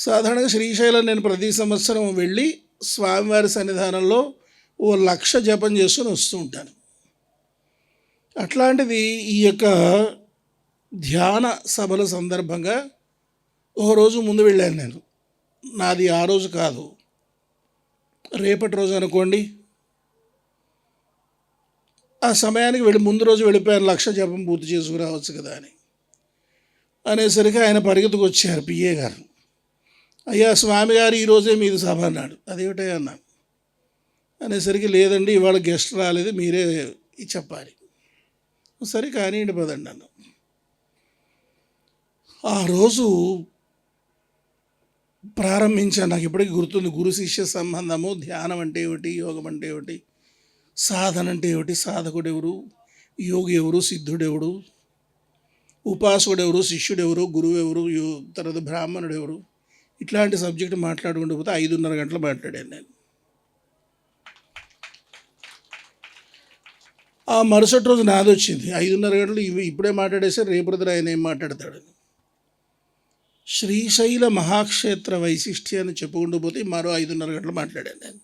సాధారణంగా శ్రీశైలం నేను ప్రతి సంవత్సరం వెళ్ళి స్వామివారి సన్నిధానంలో ఓ లక్ష జపం చేసుకుని వస్తూ ఉంటాను. అట్లాంటిది ఈ యొక్క ధ్యాన సభల సందర్భంగా ఓ రోజు ముందు వెళ్ళాను నేను. నాది ఆ రోజు కాదు. రేపటి రోజు అనుకోండి. ఆ సమయానికి వెళ్ళి ముందు రోజు వెళ్ళిపోయాను లక్ష జపం పూర్తి చేసుకురావచ్చు కదా అని. అనేసరికి ఆయన పరిగెత్తుకు వచ్చారు పిఏ గారు. అయ్యా స్వామి గారు ఈరోజే మీది సభ అన్నాడు. అదేమిటయ్యా అన్నాను అనేసరికి లేదండి ఇవాళ గెస్ట్ రాలేదు మీరే చెప్పాలి. సరే కానివ్వండి పదండి అన్న ఆ రోజు ప్రారంభించాను. నాకు ఇప్పటికీ గుర్తుంది గురు శిష్య సంబంధము ధ్యానం అంటే ఏమిటి యోగం అంటే ఏమిటి సాధన అంటే ఏమిటి సాధకుడు ఎవరు యోగి ఎవరు సిద్ధుడెవరు ఎవడు ఉపాసకుడు ఎవరు గురువు ఎవరు యో తర్వాత బ్రాహ్మణుడు ఎవరు ఇట్లాంటి సబ్జెక్ట్ మాట్లాడుకుంటూ పోతే ఐదున్నర గంటలు మాట్లాడాను నేను. ఆ మరుసటి రోజు నాది వచ్చింది. ఐదున్నర గంటలు ఇవి ఇప్పుడే మాట్లాడేస్తే రేపు ఆయన ఏం మాట్లాడతాడు? శ్రీశైల మహాక్షేత్ర వైశిష్ట్యాన్ని చెప్పుకుంటూ పోతే మరో ఐదున్నర గంటలు మాట్లాడాను నేను.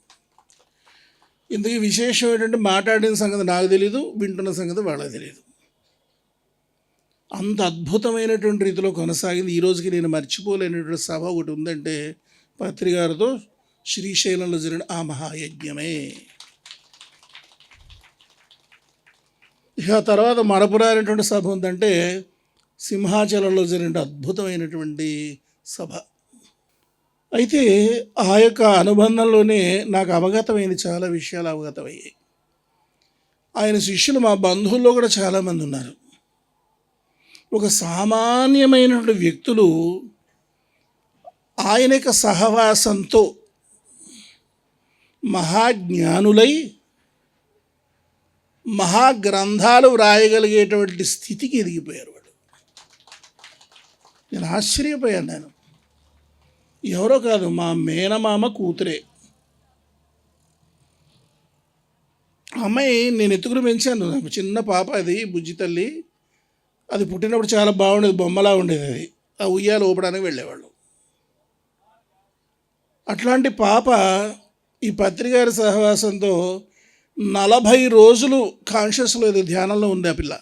ఇందుకు విశేషం ఏంటంటే మాట్లాడిన సంగతి నాకు తెలీదు వింటున్న సంగతి వాళ్ళకి తెలియదు అంత అద్భుతమైనటువంటి రీతిలో కొనసాగింది. ఈ రోజుకి నేను మర్చిపోలేనటువంటి సభ ఒకటి ఉందంటే పత్రికారితో శ్రీశైలంలో జరిగిన ఆ మహాయజ్ఞమే. ఇక తర్వాత మరపురానటువంటి సభ ఉందంటే సింహాచలంలో జరిగిన అద్భుతమైనటువంటి సభ. అయితే ఆ యొక్క అనుబంధంలోనే నాకు అవగతమైన చాలా విషయాలు అవగతమయ్యాయి. ఆయన శిష్యులు మా బంధువుల్లో కూడా చాలామంది ఉన్నారు. ఒక సామాన్యమైనటువంటి వ్యక్తులు ఆయన యొక్క సహవాసంతో మహాజ్ఞానులై మహాగ్రంథాలు వ్రాయగలిగేటువంటి స్థితికి ఎదిగిపోయారు వాడు నేను ఆశ్చర్యపోయాను నేను. ఎవరో కాదు మా మేనమామ కూతురే. అమ్మాయి నేను ఎత్తుకుని పెంచాను. నాకు చిన్న పాప అది బుజ్జి తల్లి. అది పుట్టినప్పుడు చాలా బాగుండేది బొమ్మలా ఉండేది అది. ఆ ఉయ్యాలు ఊపడానికి వెళ్ళేవాళ్ళు. అట్లాంటి పాప ఈ పత్రికారి సహవాసంతో నలభై రోజులు కాన్షియస్ లేదు ధ్యానంలో ఉంది ఆ పిల్ల.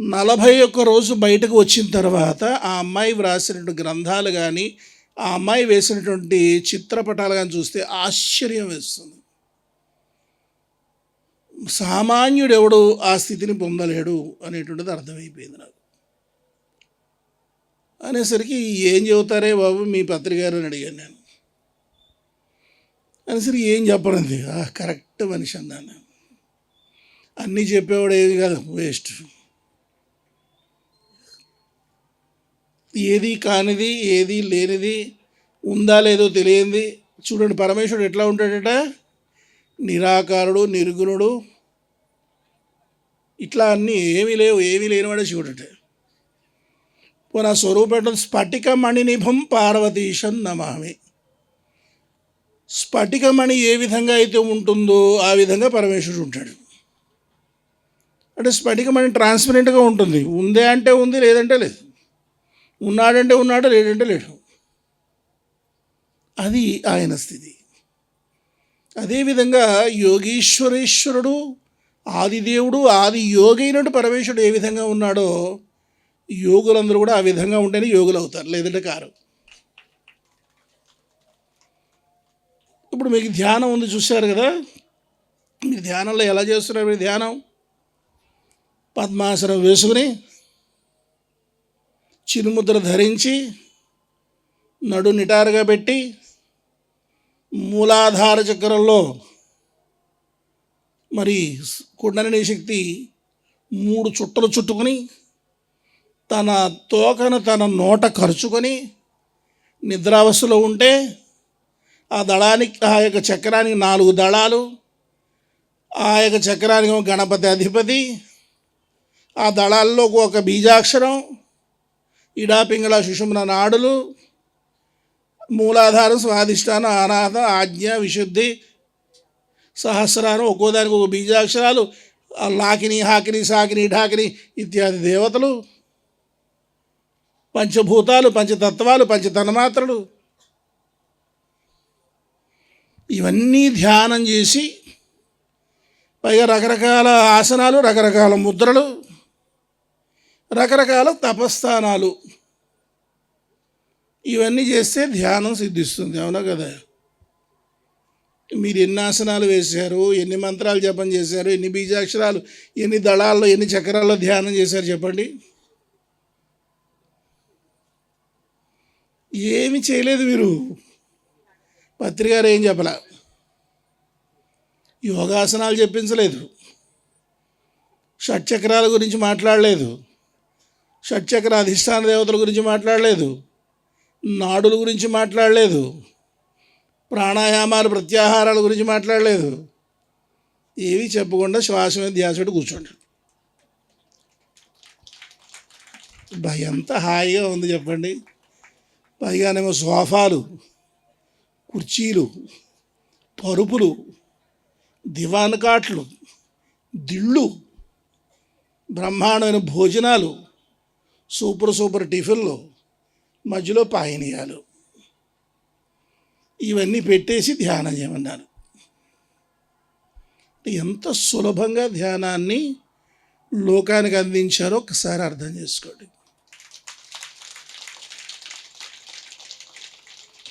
నలభై ఒక్క రోజు బయటకు వచ్చిన తర్వాత ఆ అమ్మాయి వ్రాసినటువంటి గ్రంథాలు కానీ ఆ అమ్మాయి వేసినటువంటి చిత్రపటాలు కానీ చూస్తే ఆశ్చర్యం వేస్తుంది. సామాన్యుడు ఎవడు ఆ స్థితిని పొందలేడు అనేటువంటిది అర్థమైపోయింది నాకు. అనేసరికి ఏం చెబుతారే బాబు మీ పత్రికారు అని అడిగాను నేను. అనేసరికి ఏం చెప్పరంది కరెక్ట్ మనిషి అన్నాను అన్నీ చెప్పేవాడు ఏది కాదు వేస్ట్. ఏది కానిది ఏది లేనిది ఉందా లేదో తెలియంది. చూడండి పరమేశ్వరుడు ఎట్లా ఉంటాడట? నిరాకారుడు నిర్గుణుడు ఇట్లా అన్నీ ఏమీ లేవు ఏమీ లేనివాడే శివుడట. పోనా స్వరూపం స్ఫటికమణి నిభం పార్వతీశం నమామి. స్ఫటికమణి ఏ విధంగా అయితే ఉంటుందో ఆ విధంగా పరమేశ్వరుడు ఉంటాడు. అంటే స్ఫటికమణి ట్రాన్స్పరెంట్గా ఉంటుంది. ఉందే అంటే ఉంది లేదంటే లేదు. ఉన్నాడంటే ఉన్నాడు లేడంటే లేడు. అది ఆయన స్థితి. అదేవిధంగా యోగీశ్వరేశ్వరుడు ఆదిదేవుడు ఆది యోగైనట్టు పరమేశ్వరుడు ఏ విధంగా ఉన్నాడో యోగులందరూ కూడా ఆ విధంగా ఉంటేనే యోగులు అవుతారు లేదంటే కారు. ఇప్పుడు మీకు ధ్యానం ఉంది చూశారు కదా? మీరు ధ్యానంలో ఎలా చేస్తున్నారు మీరు ధ్యానం? పద్మాసనం వేసుకుని చిరుముద్ర ధరించి నడు నిటారుగా పెట్టి మూలాధార చక్రంలో మరి కుండలిని శక్తి మూడు చుట్టలు చుట్టుకొని తన తోకను తన నోట ఖర్చుకొని నిద్రావస్థలో ఉంటే ఆ దళానికి ఆ యొక్క చక్రానికి నాలుగు దళాలు ఆ యొక్క చక్రానికి గణపతి అధిపతి ఆ దళాల్లో ఒక బీజాక్షరం ఇడాపింగళ సుషుమ్న నాడులు మూలాధారం స్వాధిష్టానం అనాథ ఆజ్ఞ విశుద్ధి సహస్రారం ఒక్కోదానికి ఒక బీజాక్షరాలు లాకిని హాకిని సాకిని ఢాకిని ఇత్యాది దేవతలు. పంచభూతాలు పంచతత్వాలు పంచతన్మాత్రలు. ఇవన్నీ ధ్యానం చేసి పైగా రకరకాల ఆసనాలు రకరకాల ముద్రలు రకరకాల తపస్థానాలు. ఇవన్నీ చేస్తే ధ్యానం సిద్ధిస్తుంది అవునా కదా? మీరు ఎన్ని ఆసనాలు వేశారు ఎన్ని మంత్రాలు జపం చేశారు ఎన్ని బీజాక్షరాలు ఎన్ని దళాల్లో ఎన్ని చక్రాల్లో ధ్యానం చేశారు చెప్పండి? ఏమి చేయలేదు మీరు. పత్రికారు ఏం చెప్పలా? యోగాసనాలు చెప్పించలేదు. షట్చక్రాల గురించి మాట్లాడలేదు. షట్చక్ర అధిష్టాన దేవతల గురించి మాట్లాడలేదు. నాడుల గురించి మాట్లాడలేదు. ప్రాణాయామాలు ప్రత్యాహారాల గురించి మాట్లాడలేదు. ఏవి చెప్పకుండా శ్వాస మీద ధ్యాస పెట్టి కూర్చోండి. బా, ఎంత హాయిగా ఉంది చెప్పండి. పైగానేమో సోఫాలు కుర్చీలు పరుపులు దివాన్ కాట్లు దిళ్ళు బ్రహ్మాండమైన భోజనాలు సూపర్ సూపర్ టిఫిన్లు మధ్యలో పాయనీయాలు. ఇవన్నీ పెట్టేసి ధ్యానం చేయమన్నారు ఎంత సులభంగా ధ్యానాన్ని లోకానికి అందించారో ఒకసారి అర్థం చేసుకోండి.